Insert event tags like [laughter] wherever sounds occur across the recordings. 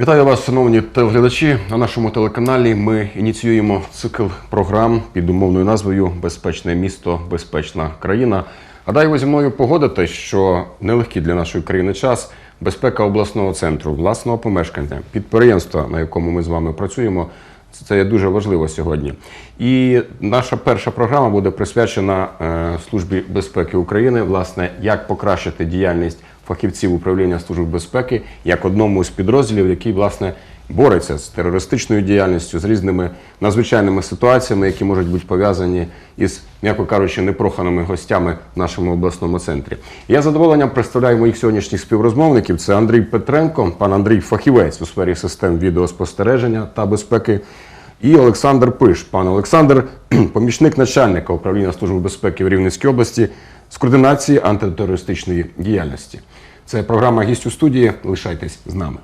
Вітаю вас, шановні телеглядачі. На нашому телеканалі ми ініціюємо цикл програм під умовною назвою Безпечне місто, безпечна країна. Гадаю, ви зі мною погодите, що нелегкий для нашої країни час безпека обласного центру, власного помешкання, підприємства, на якому ми з вами працюємо. Це є дуже важливо сьогодні. І наша перша програма буде присвячена е, Службі безпеки України, власне, як покращити діяльність фахівців управління Служби безпеки як одному з підрозділів, який власне бореться з терористичною діяльністю, з різними надзвичайними ситуаціями, які можуть бути пов'язані із, м'яко кажучи, непроханими гостями в нашому обласному центрі. Я задоволенням представляю моїх сьогоднішніх співрозмовників. Це Андрій Петренко, пан Андрій фахівець у сфері систем відеоспостереження та безпеки. І Олександр Пиш. Пан Олександр, [clears throat] помічник начальника управління Служби безпеки в Рівненській області з координації антитерористичної діяльності. Це програма «Гість у студії. Лишайтесь з нами.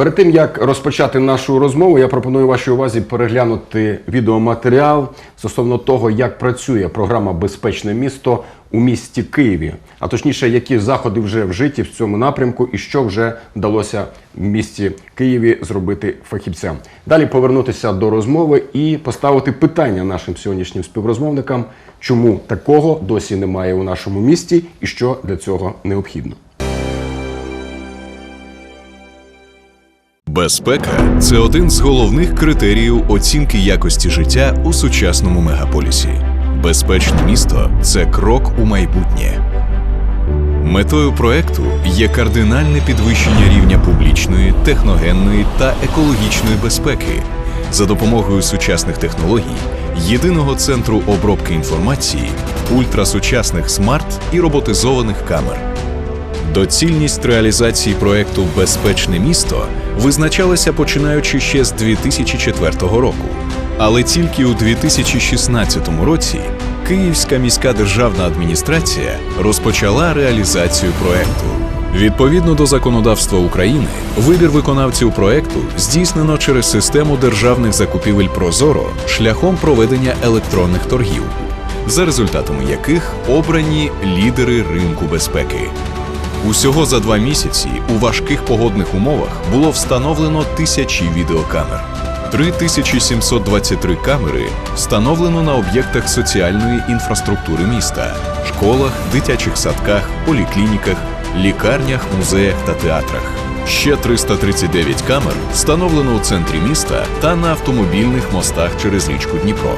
Перед тим як розпочати нашу розмову, я пропоную вашій увазі переглянути відеоматеріал стосовно того, як працює програма Безпечне місто у місті Києві, а точніше, які заходи вже вжиті в цьому напрямку і що вже вдалося в місті Києві зробити фахівцям. Далі повернутися до розмови і поставити питання нашим сьогоднішнім співрозмовникам, чому такого досі немає у нашому місті і що для цього необхідно. Безпека це один з головних критеріїв оцінки якості життя у сучасному мегаполісі. Безпечне місто це крок у майбутнє. Метою проекту є кардинальне підвищення рівня публічної, техногенної та екологічної безпеки за допомогою сучасних технологій, єдиного центру обробки інформації, ультрасучасних смарт і роботизованих камер. Доцільність реалізації проекту Безпечне місто визначалася починаючи ще з 2004 року. Але тільки у 2016 році Київська міська державна адміністрація розпочала реалізацію проекту. Відповідно до законодавства України, вибір виконавців проекту здійснено через систему державних закупівель Прозоро шляхом проведення електронних торгів, за результатами яких обрані лідери ринку безпеки. Усього за два місяці у важких погодних умовах було встановлено тисячі відеокамер. 3723 камери встановлено на об'єктах соціальної інфраструктури міста, школах, дитячих садках, поліклініках, лікарнях, музеях та театрах. Ще 339 камер встановлено у центрі міста та на автомобільних мостах через річку Дніпро.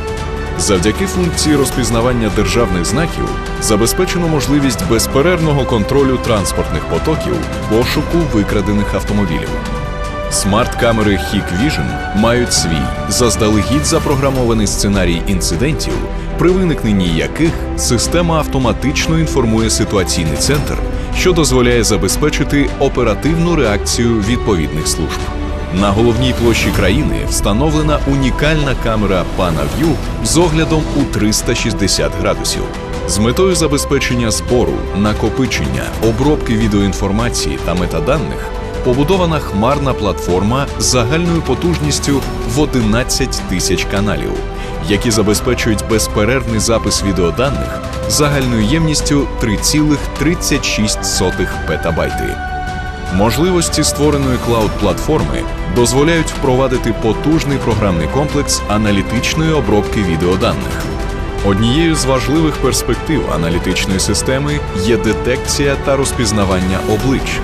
Завдяки функції розпізнавання державних знаків забезпечено можливість безперервного контролю транспортних потоків, пошуку викрадених автомобілів. Смарт-камери Hikvision мають свій заздалегідь запрограмований сценарій інцидентів, при виникненні яких система автоматично інформує ситуаційний центр, що дозволяє забезпечити оперативну реакцію відповідних служб. На головній площі країни встановлена унікальна камера PanaView з оглядом у 360 градусів. З метою забезпечення збору, накопичення, обробки відеоінформації та метаданих побудована хмарна платформа з загальною потужністю в 11 тисяч каналів, які забезпечують безперервний запис відеоданих загальною ємністю 3,36 петабайти. Можливості створеної клауд-платформи дозволяють впровадити потужний програмний комплекс аналітичної обробки відеоданих. Однією з важливих перспектив аналітичної системи є детекція та розпізнавання облич,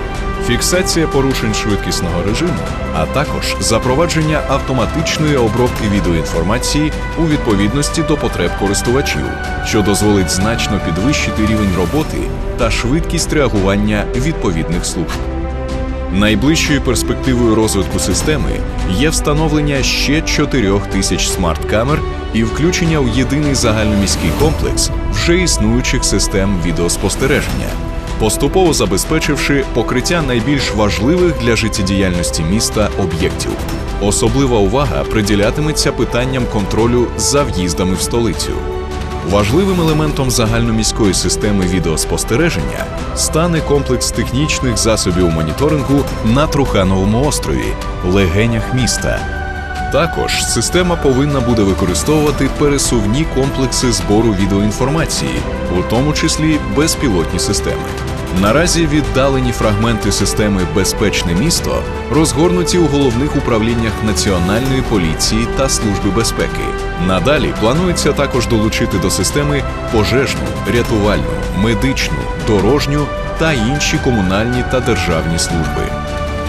фіксація порушень швидкісного режиму, а також запровадження автоматичної обробки відеоінформації у відповідності до потреб користувачів, що дозволить значно підвищити рівень роботи та швидкість реагування відповідних служб. Найближчою перспективою розвитку системи є встановлення ще 4 тисяч смарт-камер і включення у єдиний загальноміський комплекс вже існуючих систем відеоспостереження, поступово забезпечивши покриття найбільш важливих для життєдіяльності міста об'єктів. Особлива увага приділятиметься питанням контролю за в'їздами в столицю. Важливим елементом загальноміської системи відеоспостереження стане комплекс технічних засобів моніторингу на Трухановому острові, легенях міста. Також система повинна буде використовувати пересувні комплекси збору відеоінформації, у тому числі безпілотні системи. Наразі віддалені фрагменти системи Безпечне місто розгорнуті у головних управліннях Національної поліції та Служби безпеки. Надалі планується також долучити до системи пожежну, рятувальну, медичну, дорожню та інші комунальні та державні служби.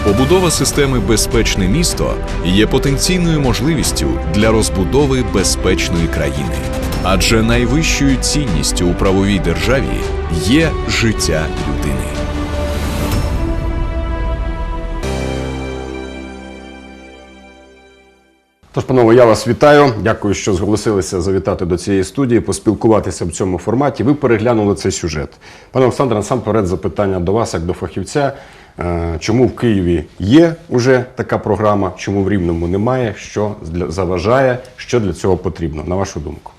Побудова системи Безпечне місто є потенційною можливістю для розбудови безпечної країни, адже найвищою цінністю у правовій державі є життя людини. Тож, панове, я вас вітаю. Дякую, що зголосилися завітати до цієї студії, поспілкуватися в цьому форматі. Ви переглянули цей сюжет. Пане Олександре, насамперед запитання до вас, як до фахівця. Е, Чому в Києві є вже така програма, чому в Рівному немає, що заважає, що для цього потрібно, на вашу думку?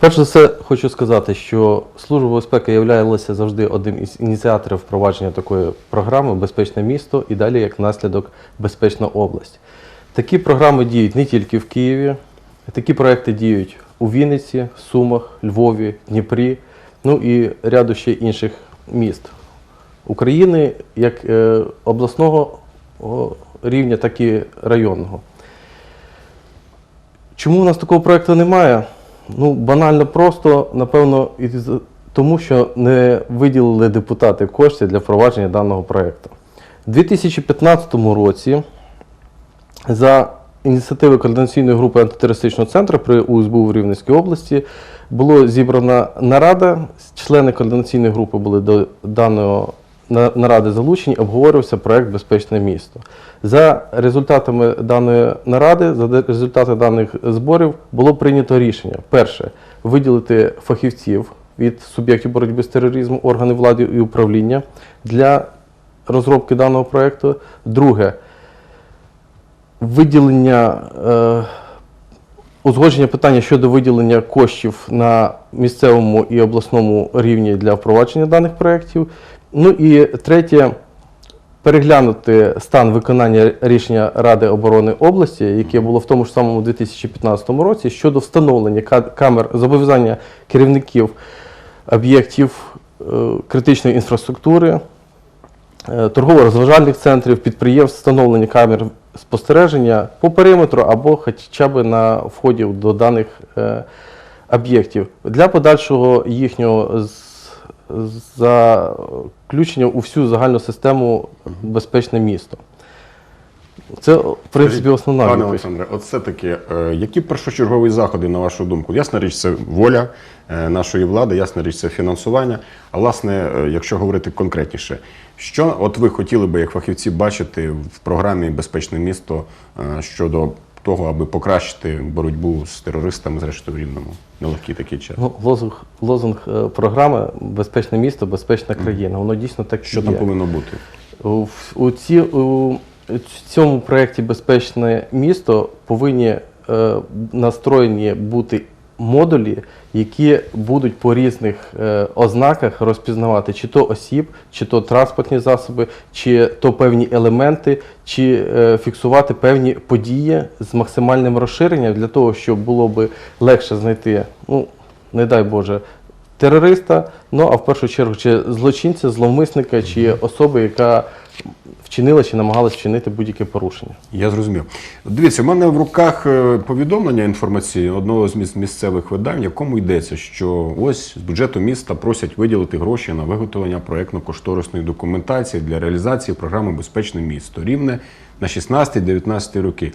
Перш за все, хочу сказати, що Служба безпеки являлася завжди одним із ініціаторів впровадження такої програми Безпечне місто і далі як наслідок Безпечна область. Такі програми діють не тільки в Києві, такі проекти діють у Вінниці, Сумах, Львові, Дніпрі, ну і ряду ще інших міст України, як е, обласного рівня, так і районного. Чому у нас такого проєкту немає? Ну, банально просто, напевно, тому, що не виділили депутати кошти для впровадження даного проєкту. У 2015 році за ініціативи Координаційної групи антитерористичного центру при УСБУ в Рівненській області було зібрана нарада. Члени координаційної групи були до даного наради залучені, обговорювався проект Безпечне місто. За результатами даної наради, за результати даних зборів, було прийнято рішення: перше виділити фахівців від суб'єктів боротьби з тероризмом, органи влади і управління для розробки даного проекту. Друге виділення, е, узгодження питання щодо виділення коштів на місцевому і обласному рівні для впровадження даних проєктів. Ну і третє, переглянути стан виконання рішення Ради оборони області, яке було в тому ж самому 2015 році, щодо встановлення камер зобов'язання керівників об'єктів е, критичної інфраструктури, е, торгово-розважальних центрів, підприємств, встановлення камер спостереження по периметру або хоча б на вході до даних е, об'єктів. Для подальшого їхнього з- заключення у всю загальну систему безпечне місто. Це, в принципі, основна Пане. Олександре, от все-таки, е, які першочергові заходи, на вашу думку? Ясна річ, це воля е, нашої влади, ясна річ, це фінансування. А власне, е, якщо говорити конкретніше, що от ви хотіли би, як фахівці, бачити в програмі Безпечне місто щодо того, аби покращити боротьбу з терористами, зрештою в рівному нелегкий такий час? Ну, лозунг, лозунг е, програми Безпечне місто, безпечна країна. Воно дійсно так Що є. там повинно бути? У, у, ці, у цьому проєкті Безпечне місто повинні е, настроєні бути модулі, які будуть по різних е, ознаках розпізнавати чи то осіб, чи то транспортні засоби, чи то певні елементи, чи е, фіксувати певні події з максимальним розширенням для того, щоб було би легше знайти, ну не дай Боже, терориста, ну а в першу чергу чи злочинця, зловмисника, чи особи, яка вчинила чи намагалась вчинити будь-яке порушення. Я зрозумів. Дивіться, у мене в руках е, повідомлення інформаційне одного з місцевих видань, в якому йдеться, що ось з бюджету міста просять виділити гроші на виготовлення проєктно-кошторисної документації для реалізації програми Безпечне місто рівне на 16-19 роки.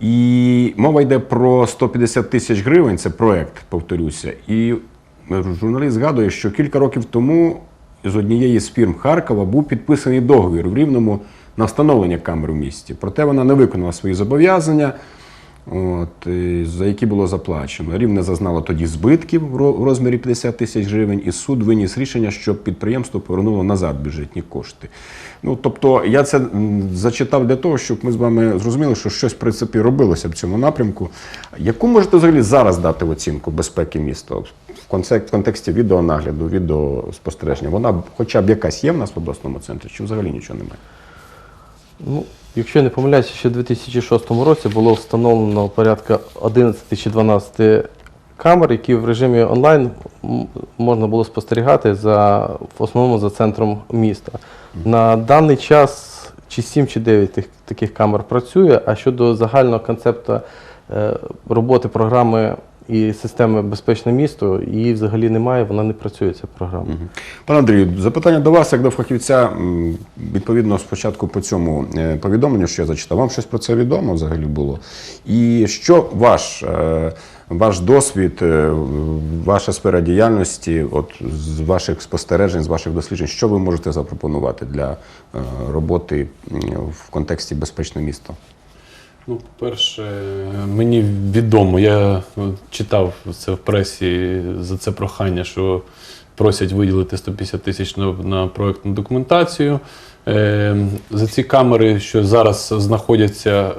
І мова йде про 150 тисяч гривень, це проєкт, повторюся. І журналіст згадує, що кілька років тому з однієї з фірм Харкова був підписаний договір в Рівному на встановлення камер у місті. Проте вона не виконала свої зобов'язання, от, за які було заплачено. Рівне зазнало тоді збитків в розмірі 50 тисяч гривень, і суд виніс рішення, щоб підприємство повернуло назад бюджетні кошти. Ну, тобто, я це зачитав для того, щоб ми з вами зрозуміли, що щось в принципі робилося в цьому напрямку. Яку можете взагалі зараз дати оцінку безпеки міста? В контексті відеонагляду, відеоспостереження, вона хоча б якась є в нас в обласному центрі, чи взагалі нічого немає? Ну, якщо я не помиляюся, ще в 2006 році було встановлено порядка 11 чи 12 камер, які в режимі онлайн можна було спостерігати за, в основному за центром міста. На даний час чи 7 чи 9 тих, таких камер працює, а щодо загального концепту е, роботи програми і системи Безпечне місто, її взагалі немає, вона не працює, ця програма. Пане Андрію, запитання до вас, як до фахівця, відповідно спочатку по цьому е, повідомленню, що я зачитав. Вам щось про це відомо взагалі було? І що ваш, е, ваш досвід, е, ваша сфера діяльності, от з ваших спостережень, з ваших досліджень, що ви можете запропонувати для роботи в контексті безпечне місто? Ну, по-перше, мені відомо, я е, читав це в пресі за це прохання, що просять виділити 150 тисяч на, на проектну документацію. Е, за ці камери, що зараз знаходяться е,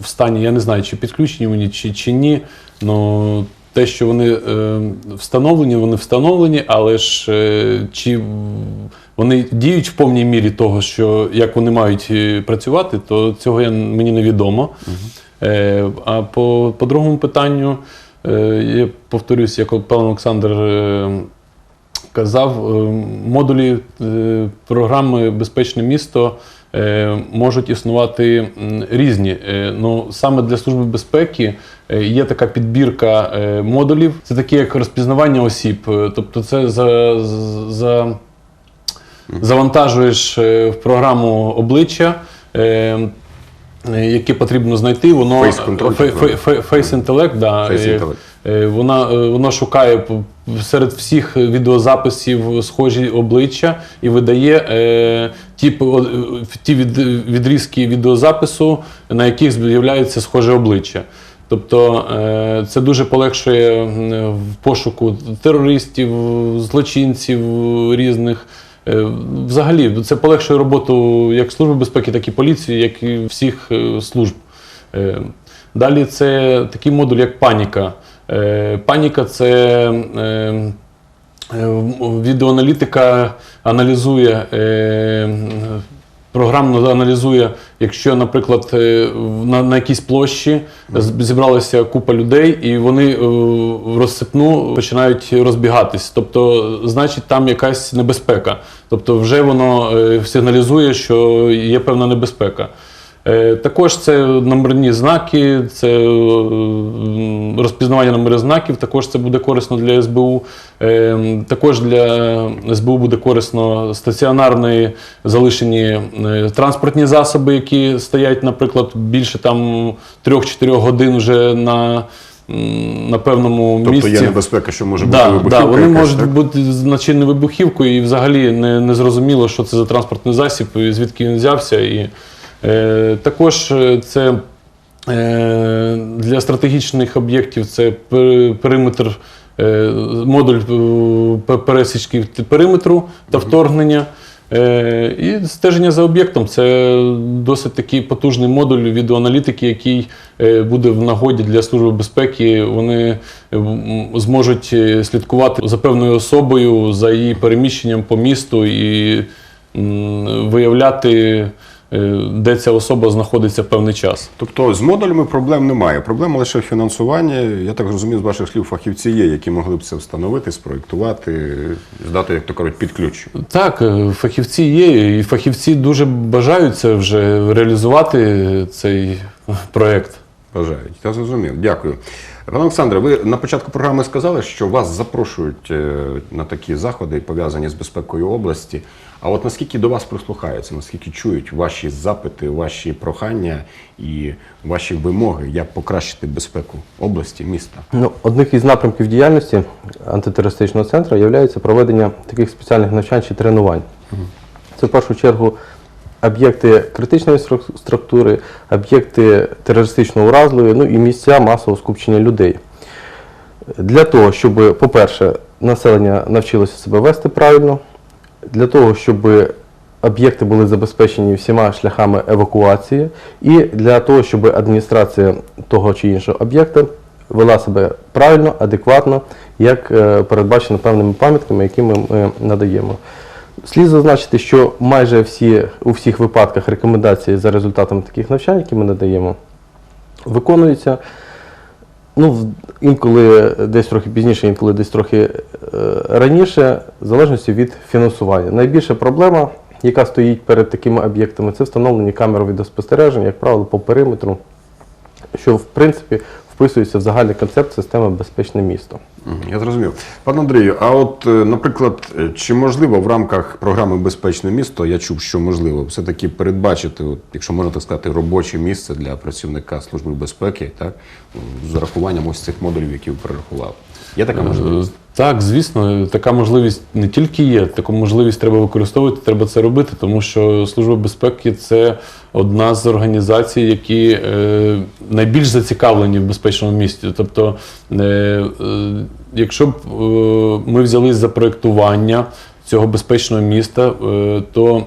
в стані, я не знаю, чи підключені вони, чи, чи ні. Ну, те, що вони е, встановлені, вони встановлені, але ж е, чи вони діють в повній мірі того, що як вони мають е, працювати, то цього я, мені невідомо. Е, а по, по другому питанню, я повторюсь, як пан Олександр казав, модулі програми Безпечне місто можуть існувати різні. Е, Ну, саме для Служби безпеки е, є така підбірка е, модулів. Це таке як розпізнавання осіб. Е, Тобто, це за, за завантажуєш е, в програму обличчя. е, е, Яке потрібно знайти, воно Face intellect, да, Face е, intellect. Е, Вона, е, воно шукає серед всіх відеозаписів схожі обличчя і видає е, ті, е, ті від, відрізки відеозапису, на яких з'являється схоже обличчя. Тобто е, це дуже полегшує в пошуку терористів, злочинців різних. Е, Взагалі, це полегшує роботу як Служби безпеки, так і поліції, як і всіх служб. Далі це такий модуль, як паніка. Е, Паніка це е, е, відеоаналітика аналізує, програмно аналізує, якщо, наприклад, на, на якійсь площі зібралася купа людей, і вони в розсипну починають розбігатись. Тобто, значить, там якась небезпека. Тобто, вже воно сигналізує, що є певна небезпека. Е, Також це номерні знаки, це е, розпізнавання номерів знаків, також це буде корисно для СБУ. Е, Також для СБУ буде корисно стаціонарні залишені транспортні засоби, які стоять, наприклад, більше там 3-4 годин вже на, на певному Тобто місці. є небезпека, що може Да, бути вибухівка да, вони якась, можуть так? бути з начинною вибухівкою, і взагалі не, не зрозуміло, що це за транспортний засіб, і звідки він взявся. І, також е, це е, для стратегічних об'єктів це периметр, е, модуль е, пересічки периметру та вторгнення. Е, І стеження за об'єктом це досить такий потужний модуль відеоаналітики, який е, буде в нагоді для Служби безпеки. Вони е, зможуть е, слідкувати за певною особою, за її переміщенням по місту і виявляти, е, де ця особа знаходиться певний час. Тобто з модулями проблем немає. Проблема лише в фінансуванні. Я так зрозумів, з ваших слів фахівці є, які могли б це встановити, спроєктувати, здати, як то кажуть, під ключ. Так, е, фахівці є, і фахівці дуже бажають це вже реалізувати цей проєкт. Бажають. Я зрозумів. Дякую. Пане Олександре, ви на початку програми сказали, що вас запрошують е, на такі заходи, пов'язані з безпекою області. А от наскільки до вас прислухаються, наскільки чують ваші запити, ваші прохання і ваші вимоги, як покращити безпеку області, міста? Ну, одним із напрямків діяльності антитерористичного центру є проведення таких спеціальних навчань чи тренувань. Це в першу чергу об'єкти критичної структури, об'єкти терористично уразливі, ну і місця масового скупчення людей. Для того, щоб, по-перше, населення навчилося себе вести правильно, для того, щоб об'єкти були забезпечені всіма шляхами евакуації, і для того, щоб адміністрація того чи іншого об'єкта вела себе правильно, адекватно, як е, передбачено певними пам'ятками, які ми надаємо. Слід зазначити, що майже всі, у всіх випадках рекомендації за результатами таких навчань, які ми надаємо, виконуються. Ну, інколи десь трохи пізніше, інколи десь трохи е, раніше, в залежності від фінансування. Найбільша проблема, яка стоїть перед такими об'єктами, це встановлені камер відеоспостереження, як правило, по периметру, що в принципі вписується в загальний концепт системи безпечне місто. Я зрозумів. Пане Андрію, а от, е, наприклад, е, чи можливо в рамках програми Безпечне місто, я чув, що можливо, все-таки передбачити, от, якщо можна так сказати, робоче місце для працівника Служби безпеки, так, з урахуванням ось цих модулів, які ви перерахували. Є така можливість? Е, Так, звісно, така можливість не тільки є, таку можливість треба використовувати, треба це робити, тому що Служба безпеки це одна з організацій, які е, найбільш зацікавлені в безпечному місті. Тобто, е, е, якщо б е, ми взялись за проєктування цього безпечного міста, е, то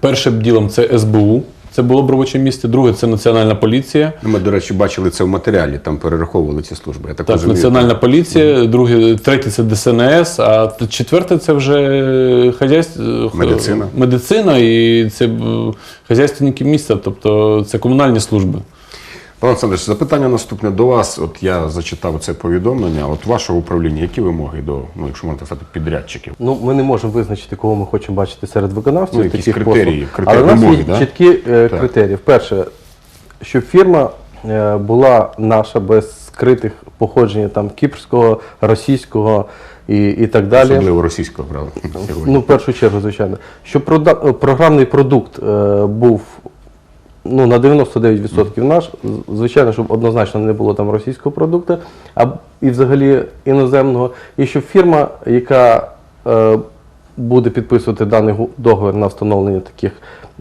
першим ділом це СБУ. Це було б робоче місце. Друге це Національна поліція. Ну, Ми, до речі, бачили це в матеріалі, там перераховували ці служби. Я так, Так, розумію. Національна поліція, друге, третє це ДСНС, а четверте це вже хазяйство, Медицина. медицина і це е, хазяйственники міста, тобто це комунальні служби. Пане Олександр, запитання наступне до вас. От я зачитав це повідомлення. От вашого управління, які вимоги до, ну, якщо можна сказати, підрядчиків? Ну, ми не можемо визначити, кого ми хочемо бачити серед виконавців. Ну, якісь таких критерії, послуг. критерії, Але у нас є да? чіткі е, Так. критерії. Перше, щоб фірма е, була наша без скритих походження там кіпрського, російського і, і так далі. Особливо російського правда. Ну, в першу чергу, звичайно. Щоб прода- е, програмний продукт е, був ну, на 99% наш, звичайно, щоб однозначно не було там російського продукту, а і взагалі іноземного. І щоб фірма, яка е, буде підписувати даний договір на встановлення таких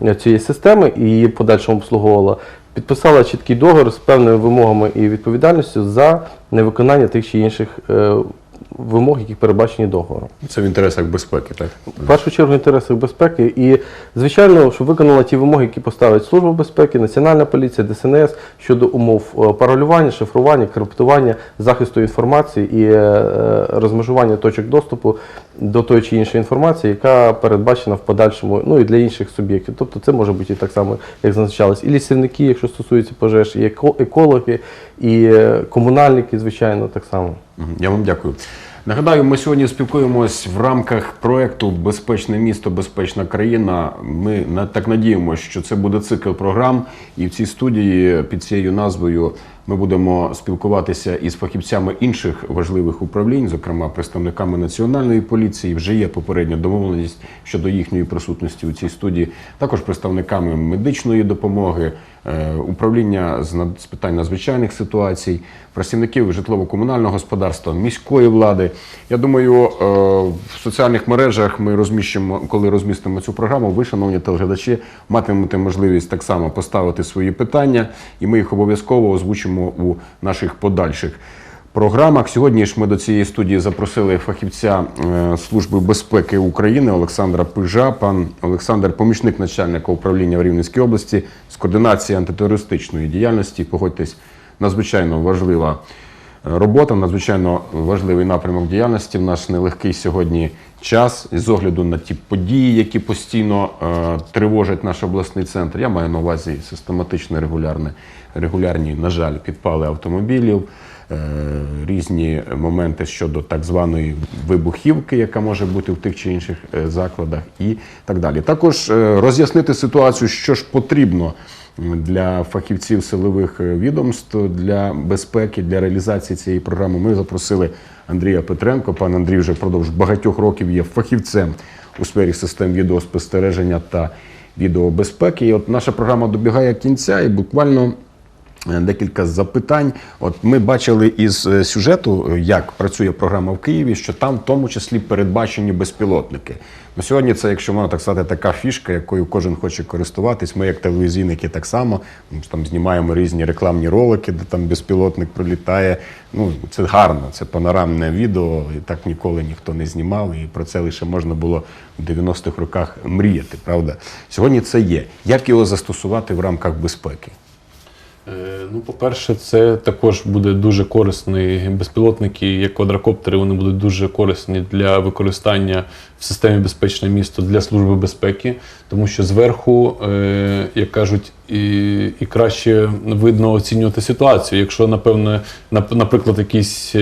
е, цієї системи і її подальшому обслуговувала, підписала чіткий договір з певними вимогами і відповідальністю за невиконання тих чи інших е, вимог, які передбачені договором. Це в інтересах безпеки, так? В першу чергу в інтересах безпеки і, звичайно, щоб виконала ті вимоги, які поставить Служба безпеки, Національна поліція, ДСНС щодо умов е, паролювання, шифрування, криптування, захисту інформації і е, е, розмежування точок доступу до тої чи іншої інформації, яка передбачена в подальшому, ну і для інших суб'єктів. Тобто це може бути і так само, як зазначалось, і лісівники, якщо стосується пожеж, і еко- екологи, і комунальники, звичайно, так само. Я вам дякую. Нагадаю, ми сьогодні спілкуємось в рамках проекту Безпечне місто, безпечна країна. Ми так надіємося, що це буде цикл програм, і в цій студії під цією назвою ми будемо спілкуватися із фахівцями інших важливих управлінь, зокрема представниками національної поліції. Вже є попередня домовленість щодо їхньої присутності у цій студії, також представниками медичної допомоги, управління з питань надзвичайних ситуацій, працівників житлово-комунального господарства, міської влади. Я думаю, е, в соціальних мережах ми розміщимо, коли розмістимо цю програму, ви, шановні телеглядачі, матимете можливість так само поставити свої питання, і ми їх обов'язково озвучимо у наших подальших. Програмах сьогодні ж ми до цієї студії запросили фахівця е, Служби безпеки України Олександра Пижа. Пан Олександр, помічник начальника управління в Рівненській області з координації антитерористичної діяльності. Погодьтесь, надзвичайно важлива е, робота, надзвичайно важливий напрямок діяльності. В наш нелегкий сьогодні час і з огляду на ті події, які постійно е, тривожать наш обласний центр. Я маю на увазі систематичне регулярне, регулярні, на жаль, підпали автомобілів. Е, Різні моменти щодо так званої вибухівки, яка може бути в тих чи інших е, закладах, і так далі. Також е, роз'яснити ситуацію, що ж потрібно для фахівців силових відомств для безпеки, для реалізації цієї програми. Ми запросили Андрія Петренко. Пан Андрій вже впродовж багатьох років є фахівцем у сфері систем відеоспостереження та відеобезпеки. І от наша програма добігає кінця, і буквально. Е, Декілька запитань. От ми бачили із е, сюжету, е, як працює програма в Києві, що там в тому числі передбачені безпілотники. Ну, сьогодні це, якщо можна так сказати, така фішка, якою кожен хоче користуватись. Ми, як телевізійники, так само там знімаємо різні рекламні ролики, де там безпілотник пролітає. Ну це гарно, це панорамне відео, і так ніколи ніхто не знімав. І про це лише можна було в 90-х роках мріяти. Правда, сьогодні це є. Як його застосувати в рамках безпеки? Е, Ну, по-перше, це також буде дуже корисний. Безпілотники, як квадрокоптери, вони будуть дуже корисні для використання в системі безпечне місто для служби безпеки, тому що зверху, е, як кажуть, і, і краще видно оцінювати ситуацію. Якщо, напевно, наприклад, якісь.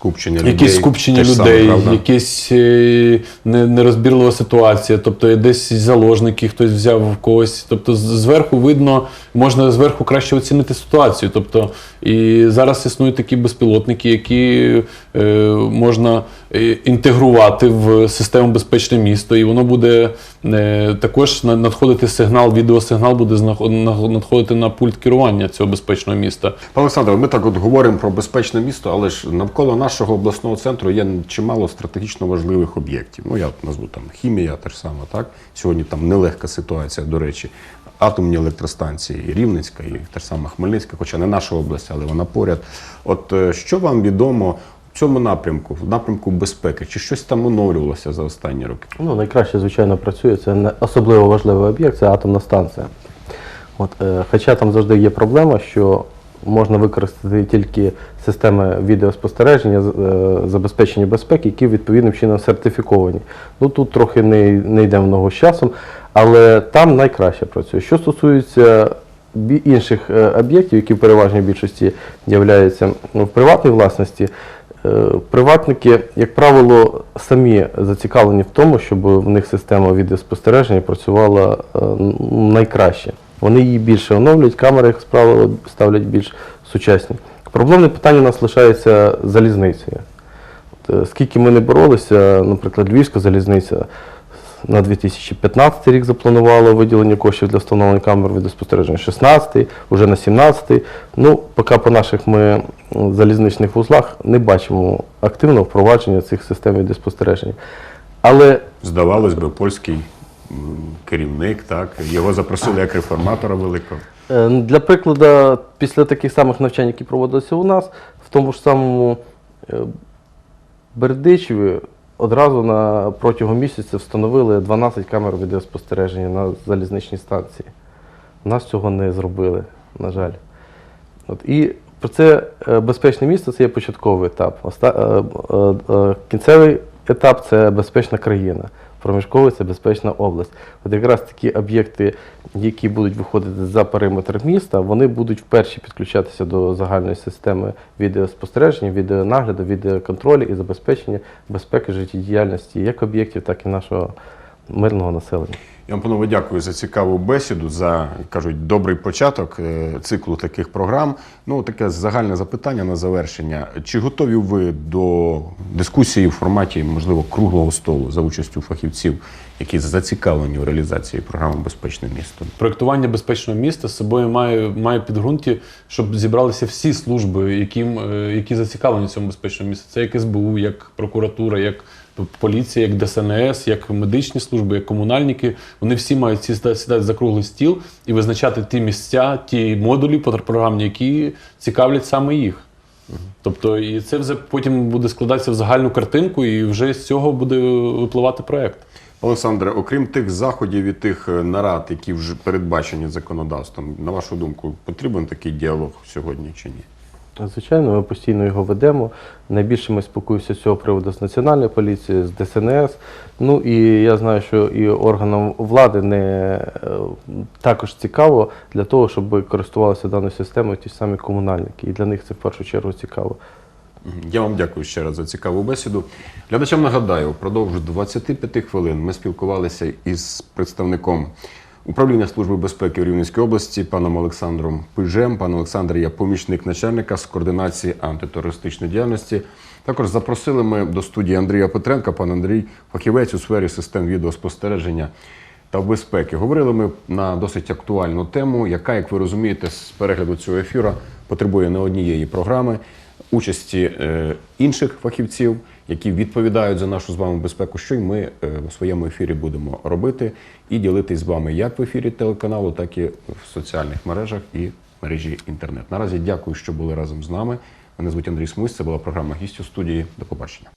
Скупчення людей. Якісь скупчення те ж саме, людей, правда? якісь е, не- нерозбірлива ситуація, тобто десь заложники, хтось взяв в когось. Тобто з- зверху видно, можна зверху краще оцінити ситуацію. Тобто, і зараз існують такі безпілотники, які е, можна е, інтегрувати в систему безпечне місто, і воно буде е, також на- надходити сигнал, відеосигнал буде знаход- на- надходити на пульт керування цього безпечного міста. Пане Олександре, ми так от говоримо про безпечне місто, але ж навколо нашого обласного центру є чимало стратегічно важливих об'єктів. Ну, я назву там хімія, теж саме, так? Сьогодні там нелегка ситуація, до речі. Атомні електростанції, і Рівненська, і та ж сама Хмельницька, хоча не наша область, але вона поряд. От е, що вам відомо в цьому напрямку, в напрямку безпеки? Чи щось там оновлювалося за останні роки? Ну, найкраще, звичайно, працює. Це не особливо важливий об'єкт, це атомна станція. От, е, хоча там завжди є проблема, що можна використати тільки системи відеоспостереження, е, забезпечення безпеки, які відповідним чином сертифіковані. Ну тут трохи не, не йде в ногу з часом, але там найкраще працює. Що стосується інших е, об'єктів, які в переважній більшості являються ну, в приватній власності, Е, Приватники, як правило, самі зацікавлені в тому, щоб в них система відеоспостереження працювала найкраще. Вони її більше оновлюють, камери, як правило, ставлять більш сучасні. Проблемне питання у нас лишається залізницею. Е, Скільки ми не боролися, наприклад, Львівська залізниця на 2015 рік запланувала виділення коштів для встановлення камер відеоспостереження 16-й, вже на 17 Ну, поки по наших ми залізничних вузлах не бачимо активного впровадження цих систем відеоспостереження. Але Здавалось би, польський керівник, так, його запросили як реформатора великого. Е, Для прикладу, після таких самих навчань, які проводилися у нас, в тому ж самому е, Бердичеві одразу на протягом місяця встановили 12 камер відеоспостереження на залізничній станції. Нас цього не зробили, на жаль. От, і про це е, безпечне місто це є початковий етап. Кінцевий етап це безпечна країна. Проміжковий це безпечна область. От якраз такі об'єкти, які будуть виходити за периметр міста, вони будуть вперше підключатися до загальної системи відеоспостереження, відеонагляду, відеоконтролю і забезпечення безпеки життєдіяльності як об'єктів, так і нашого мирного населення. Я вам, панове, дякую за цікаву бесіду, за кажуть, добрий початок е, циклу таких програм. Ну, таке загальне запитання на завершення. Чи готові ви до дискусії в форматі, можливо, круглого столу за участю фахівців, які зацікавлені в реалізації програми Безпечне місто? Проектування безпечного міста з собою має, має підґрунті, щоб зібралися всі служби, яким, е, які зацікавлені в цьому безпечному місці. Це як СБУ, як прокуратура, як поліція, як ДСНС, як медичні служби, як комунальники. Вони всі мають сіда- сідати за круглий стіл і визначати ті місця, ті модулі програмні, які цікавлять саме їх. Тобто, і це вже потім буде складатися в загальну картинку, і вже з цього буде випливати проект. Олександре, окрім тих заходів і тих е, нарад, які вже передбачені законодавством, на вашу думку, потрібен такий діалог сьогодні чи ні? Звичайно, ми постійно його ведемо. Найбільше ми спілкуємося з цього приводу з Національною поліцією, з ДСНС. Ну і я знаю, що і органам влади не е, також цікаво для того, щоб користувалися даною системою ті самі комунальники. І для них це в першу чергу цікаво. Я вам дякую ще раз за цікаву бесіду. Глядачам нагадаю, впродовж 25 хвилин ми спілкувалися із представником управління Служби безпеки в Рівненській області, паном Олександром Пижем. Пан Олександр є помічник начальника з координації антитерористичної діяльності. Також запросили ми до студії Андрія Петренка. Пан Андрій, фахівець у сфері систем відеоспостереження та безпеки. Говорили ми на досить актуальну тему, яка, як ви розумієте, з перегляду цього ефіру потребує не однієї програми, участі е, інших фахівців, які відповідають за нашу з вами безпеку, що й ми в своєму ефірі будемо робити і ділитись з вами як в ефірі телеканалу, так і в соціальних мережах і мережі інтернет. Наразі дякую, що були разом з нами. Мене звуть Андрій Смусь. Це була програма «Гість у студії. До побачення.